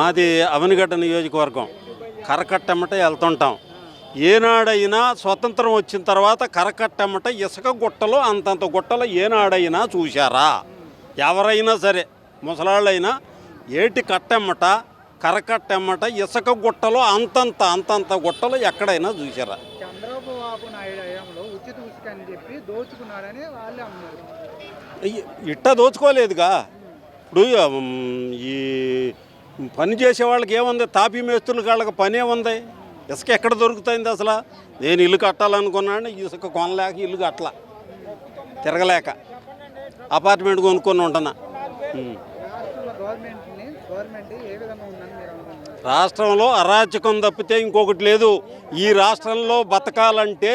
మాది అవనిగడ్డ నియోజకవర్గం. కరకట్టమ్మట వెళ్తుంటాం. ఏనాడైనా స్వతంత్రం వచ్చిన తర్వాత కరకట్టమ్మట ఇసుక గుట్టలు అంతంత గుట్టలు ఏనాడైనా చూశారా? ఎవరైనా సరే ముసలాళ్ళైనా ఏటి కట్టమ్మట కరకట్టమ్మట ఇసుక గుట్టలు అంతంత అంతంత గుట్టలు ఎక్కడైనా చూశారా? చంద్రబాబు బాబు నాయుడు హయాంలో ఉచిత ఉసుక అని చెప్పి దోచుకున్నాడని వాళ్ళే అన్నారు. ఇ- ఇట్ట దోచుకోలేదుగా. ఇప్పుడు ఈ పని చేసే వాళ్ళకి ఏముంది? తాపీ మేస్తుల వాళ్ళకి పనే ఉంది. ఇసుక ఎక్కడ దొరుకుతుంది అసలు? నేను ఇల్లు కట్టాలనుకున్నాను ఇసుక కొనలేక ఇల్లు కట్టల. తిరగలేక. అపార్ట్మెంట్ కొనుక్కొని ఉంటున్నా. రాష్ట్రంలో అరాచకం తప్పితే ఇంకొకటి లేదు. ఈ రాష్ట్రంలో బతకాలంటే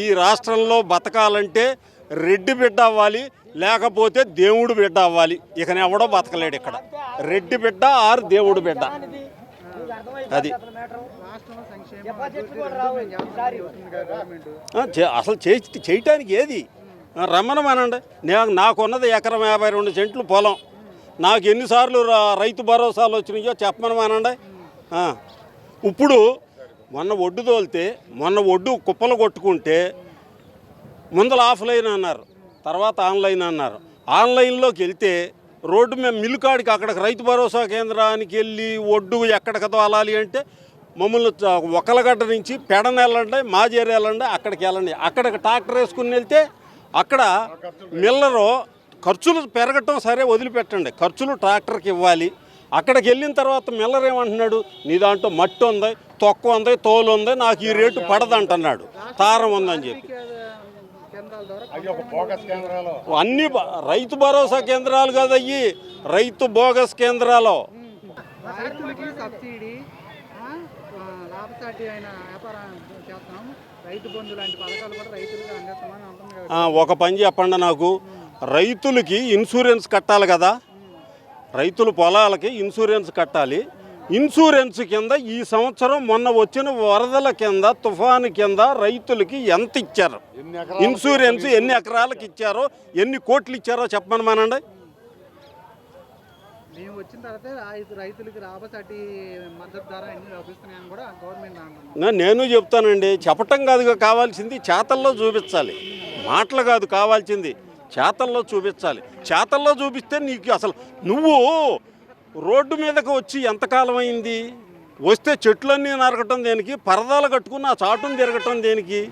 ఈ రాష్ట్రంలో బతకాలంటే రెడ్డి బిడ్డ అవ్వాలి లేకపోతే దేవుడు బిడ్డ అవ్వాలి. ఇక ఎవడో బతకలేడు ఇక్కడ. రెడ్డి బిడ్డ ఆరు దేవుడు బిడ్డ? అది. చే- అసలు చేయి చేయటానికి ఏది? రమ్మనమానండి నేను నాకున్నది ఎకరం యాభై రెండు సెంట్లు పొలం. నాకు ఎన్నిసార్లు రైతు భరోసాలు వచ్చినాయో చెప్పమనమానండి ఇప్పుడు మొన్న ఒడ్డు తోలితే మొన్న ఒడ్డు కుప్పలు కొట్టుకుంటే ముందల ఆఫ్లైన్ అన్నారు తర్వాత ఆన్లైన్ అన్నారు. ఆన్లైన్లోకి వెళ్తే రోడ్డు మేము మిల్లుకాడికి అక్కడికి రైతు భరోసా కేంద్రానికి వెళ్ళి ఒడ్డు ఎక్కడికి తోలాలి అంటే మమ్మల్ని ఒకలగడ్డ నుంచి పెడన వెళ్ళండి మాజేరు వెళ్ళండి అక్కడికి వెళ్ళండి. అక్కడికి ట్రాక్టర్ వేసుకుని వెళ్తే అక్కడ మిల్లరు ఖర్చులు పెరగటం సరే వదిలిపెట్టండి. ఖర్చులు ట్రాక్టర్కి ఇవ్వాలి. అక్కడికి వెళ్ళిన తర్వాత మిల్లర్ ఏమంటున్నాడు నీ దాంట్లో మట్టి ఉంది తొక్క ఉంది తోలు ఉంది నాకు ఈ రేటు పడదంటున్నాడు. తారం ఉందని చెప్పి. అన్ని రైతు భరోసా కేంద్రాలు కదయ్యి రైతు బోగస్ కేంద్రాలు. రైతులకి సబ్సిడీ ఆ, ఆ, లాభసాటి అయిన వ్యాపారం చేస్తున్నాం. రైతు బంధు లాంటి పథకాలు కూడా రైతులకు అందిస్తామని అంటుంది కదా. ఆ, ఒక పని చెప్పండి నాకు. రైతులకి ఇన్సూరెన్స్ కట్టాలి కదా. రైతుల పొలాలకి ఇన్సూరెన్స్ కట్టాలి. ఇన్సూరెన్స్ కింద ఈ సంవత్సరం మొన్న వచ్చిన వరదల కింద తుఫాను కింద రైతులకి ఎంత ఇచ్చారు? ఇన్సూరెన్స్ ఎన్ని ఎకరాలకు ఇచ్చారో? ఎన్ని కోట్లు ఇచ్చారో చెప్పమని మానండి. మేము వచ్చిన తర్వాత రైతు రైతులకి లాభసాటి మద్దతు ధర అన్ని లభిస్తున్నాయని కూడా గవర్నమెంట్ అంటుంది నా- నేను చెప్తానండి చెప్పటం కాదుగా కావాల్సింది చేతల్లో చూపించాలి. మాటలు కాదు కావాల్సింది చేతల్లో చూపించాలి. చేతల్లో చూపిస్తే నీకు అసలు నువ్వు రోడ్డు మీదకి వచ్చి ఎంతకాలం అయింది? వస్తే చెట్లన్నీ నరకటం దేనికి? పరదాలు కట్టుకుని ఆ చాటును తిరగటం దేనికి?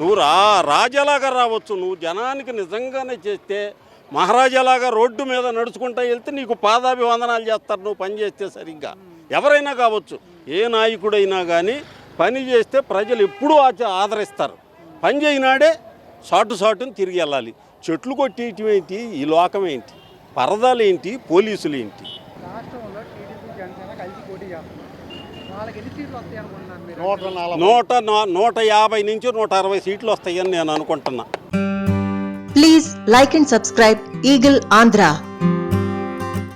నువ్వు రా రాజలాగా రావచ్చు? నువ్వు జనానికి నిజంగానే చేస్తే మహారాజాలాగా రోడ్డు మీద నడుచుకుంటా వెళ్తే నీకు పాదాభివందనాలు చేస్తారు నువ్వు పని చేస్తే సరిగ్గా. ఎవరైనా కావచ్చు ఏ నాయకుడైనా కానీ పని చేస్తే ప్రజలు ఎప్పుడూ ఆచ- ఆదరిస్తారు. పని చేయనాడే సాటు సాటుని తిరిగి వెళ్ళాలి. చెట్లు కొట్టేయటం ఏంటి ఈ లోకం ఏంటి పరదాలు ఏంటి పోలీసులు ఏంటి టీడీపీ జనసేన కలిసి పోటీ చేస్తున్నారు నూట నా- నూట యాభై నుంచి నూట అరవై సీట్లు వస్తాయని నేను అనుకుంటున్నా Please like and subscribe Eagle Andhra.